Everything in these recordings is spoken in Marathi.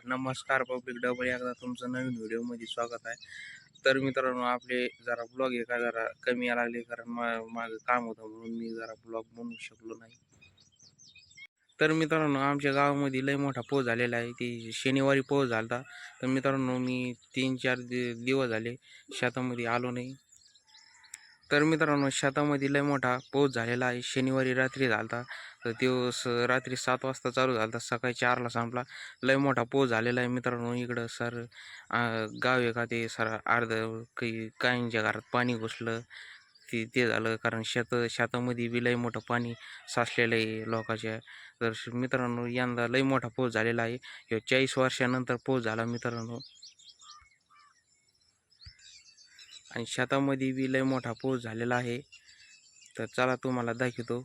तर नमस्कार पब्लिक डबल एकदा तुमचं नवीन व्हिडिओमध्ये स्वागत आहे. तर मित्रांनो आपले जरा ब्लॉग एका जरा कमी यायला लागले कारण मा माझं काम होतं म्हणून मी जरा ब्लॉग बनवू शकलो नाही. तर मित्रांनो आमच्या गावामध्ये लय मोठा पाऊस झालेला आहे. ती शनिवारी पाऊस झाला होता. तर मित्रांनो मी तीन चार दिवस झाले शेतामध्ये आलो नाही. तर मित्रांनो शेतामध्ये लय मोठा पाऊस झालेला आहे. शनिवारी रात्री झाला होता. तर तो स रात्री सात वाजता चालू झाला तर सकाळी चारला संपला. लय मोठा पाऊस झालेला आहे मित्रांनो इकडं. सर गाव आहे का ते सर अर्ध काही काहींच्या घरात पाणी घुसलं. ते ते झालं कारण शेत शेतामध्ये बी लय मोठं पाणी साचलेलं आहे लोकांच्या. तर मित्रांनो यंदा लय मोठा पाऊस झालेला आहे. हे चाळीस वर्षानंतर पाऊस झाला मित्रांनो. आणि शेतामध्ये बी लय मोठा पाऊस झालेला आहे. तर चला तुम्हाला दाखवतो.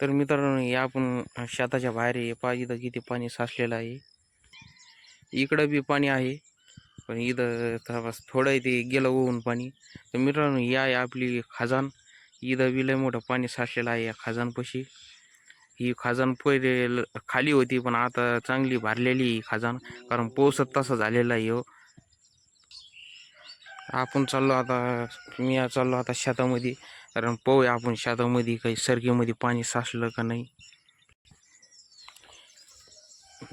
तर मित्रांनो हे आपण शेताच्या बाहेर आहे पहा इथं किती पाणी साचलेलं आहे. इकडं बी पाणी आहे पण इथं तर बस थोडं ते गेलं होऊन पाणी. तर मित्रांनो या आहे आपली खजान. इथं बी लय मोठं पाणी साचलेलं आहे या खाजानपाशी. ही खजान पहिले खाली होती पण आता चांगली भरलेली ही खजान. कारण पाऊसच तसा झालेला आहे हो. आपण चाललो आता मी चाललो आता शेतामध्ये. कारण पाहूया आपण शेतामध्ये काही सरकीमध्ये पाणी साचलं का नाही.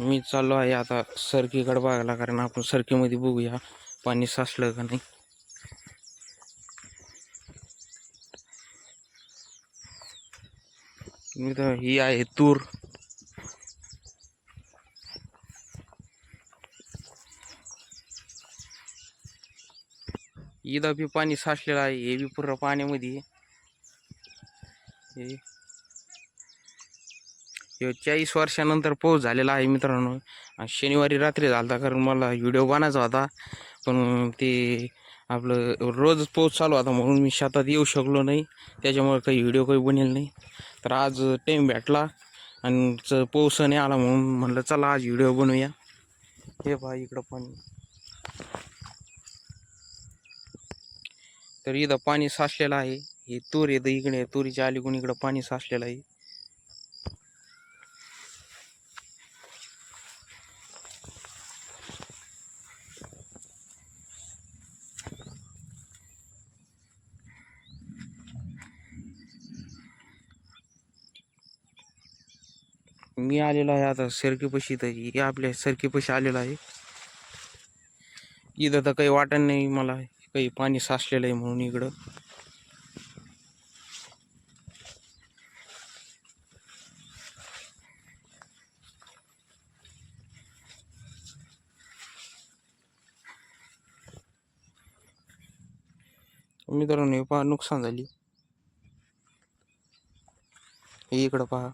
मी चाललो आहे आता सरकीकडे बघायला कारण आपण सरकीमध्ये बघूया पाणी साचलं का नाही. मी तर ही आहे तूर. इदा बी पाणी साचलेलं आहे हे बी पूर्ण पाण्यामध्ये. हे. चाळीस वर्षानंतर पाऊस झालेला आहे मित्रांनो. शनिवारी रात्री झाला होता कारण मला व्हिडिओ बनायचा होता. पण ते आपलं रोजच पाऊस चालू होता म्हणून मी शेतात येऊ शकलो नाही. त्याच्यामुळे काही व्हिडिओ काही बनेल नाही. तर आज टाईम भेटला आणि च- पाऊस नाही आला म्हणून म्हणलं चला आज व्हिडिओ बनवूया. हे पहा इकडं पाणी. तर इथं पाणी साचलेलं आहे. हे तूर येतं इकडे, तुरीच्या अलीकडून इकडं पाणी साचलेलं आहे. मी आलेलो आहे आता सरकीपाशी तर आपल्या सरकीपाशी आलेलो आहे. इथं तर काही वाटत नाही मला. काही पाणी साचलेलं आहे म्हणून इकडं. मित्रांनो पहा नुकसान झाली. हे इकडं पहा.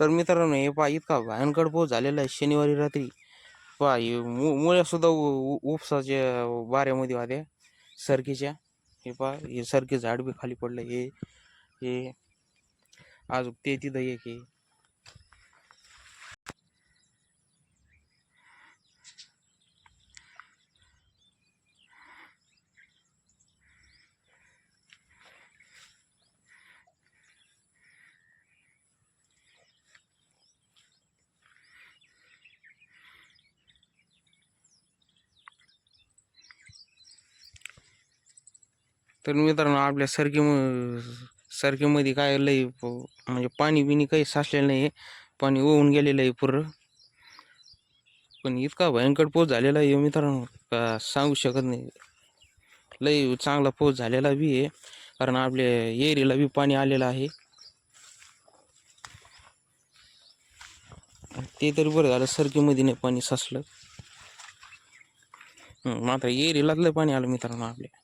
तर मित्रांनो हे पहा इतका भयंकर पाऊस झालेला आहे शनिवारी रात्री. पहा हे मु उ- उपसाच्या वाऱ्यामध्ये होत्या सरकीच्या. हे पहा हे सरकी झाड बी खाली पडलं हे हे. आज ते तिथं एक आहे. तर मित्रांनो आपल्या सरकी सरकीमध्ये काय लई म्हणजे पाणी बिनी काही साचलेलं नाही पाणी ओवून गेलेलं आहे पूर्ण. पण इतका भयंकर पोच झालेला आहे मित्रांनो का सांगू शकत नाही. लई चांगला पोच झालेला बी आहे कारण आपल्या एरीला बी पाणी आलेलं आहे. ते तरी बरं झालं सरकीमध्ये नाही पाणी साचलं. मात्र एरीलाच पाणी आलं मित्रांनो आपल्या.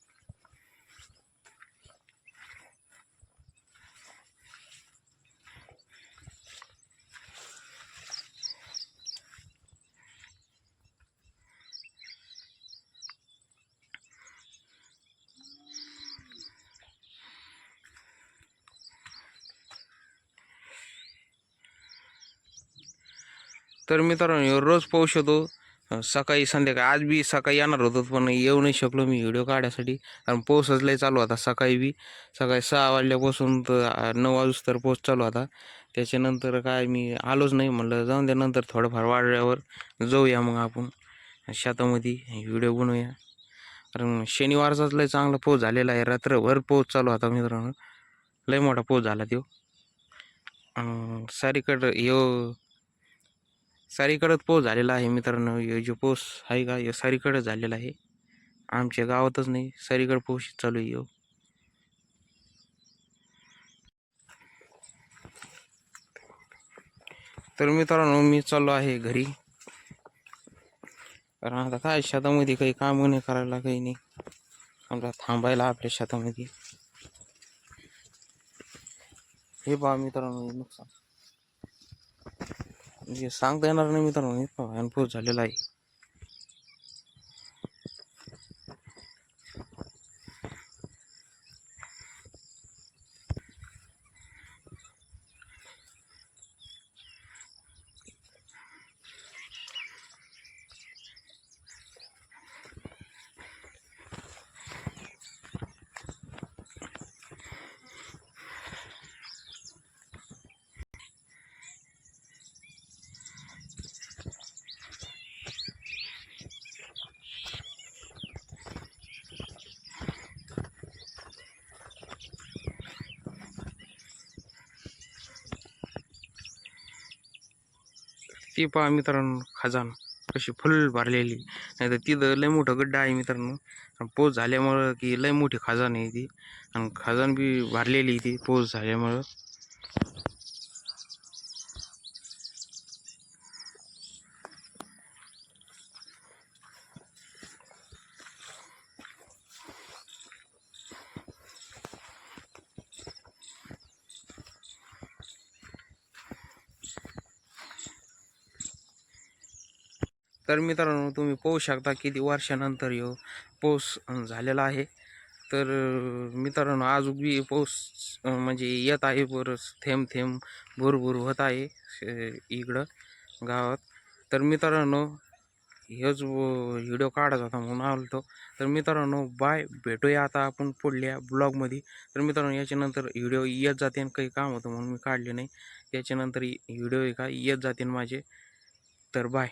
तर मित्रांनो रोज पाहू शकतो. सकाळी संध्याकाळी. आज बी सकाळी येणार होतो पण येऊ नाही शकलो मी व्हिडिओ काढायसाठी. कारण पाऊसच लय चालू होता सकाळी बी. सकाळी सहा वाजल्यापासून तर नऊ वाजूस तर पाऊस चालू होता. त्याच्यानंतर काय मी आलोच नाही म्हणलं जाऊन द्या नंतर थोडंफार वाढल्यावर जाऊया मग आपण. शेतामध्ये व्हिडिओ बनवूया. कारण शनिवारचाच लय चांगला पाऊस झालेला आहे. रात्रभर पाऊस चालू होता मित्रांनो. लय मोठा पाऊस झाला तो सारीकडं ह्यो सारीकडंच पाऊस झालेला आहे मित्रांनो. ह्यो जो पाऊस आहे का ह्यो सारीकडं झालेला आहे. आमच्या गावातच नाही सारीकडं पाऊस चालू आहे ह्यो तर मित्रांनो मी चाललो आहे घरी. कारण आता काय शेतामध्ये काही काम नाही करायला काही नाही. आमचा थांबायला आपल्या शेतामध्ये. हे पहा मित्रांनो हे नुकसान. सांगता येणार नाही मित्रांनो पहा अनुभव झालेला आहे. ती पहा मित्रांनो खजान. कशी फुल भरलेली. नाही तर तिथं लय मोठं गड्डा आहे मित्रांनो. पोच झाल्यामुळं की लय मोठी खजान आहे ती. आणि खजान बी भरलेली ती पोच झाल्यामुळं. तर मित्रांनो तुम्ही पाहू शकता किती वर्षानंतर ह्यो पाऊस झालेला आहे. तर मित्रांनो आज बी पाऊस म्हणजे येत आहे बरंच थेंब थेंब भुरभुर होत आहे इकडं गावात. तर मित्रांनो हेच व्हिडिओ काढायचा होता म्हणून आलतो तर मित्रांनो बाय. भेटूया आता आपण पुढल्या ब्लॉगमध्ये. तर मित्रांनो याच्यानंतर व्हिडिओ येत जाते आणि काही काम होतं म्हणून मी काढले नाही. याच्यानंतर व्हिडिओ का? येत जाते माझे. तर बाय.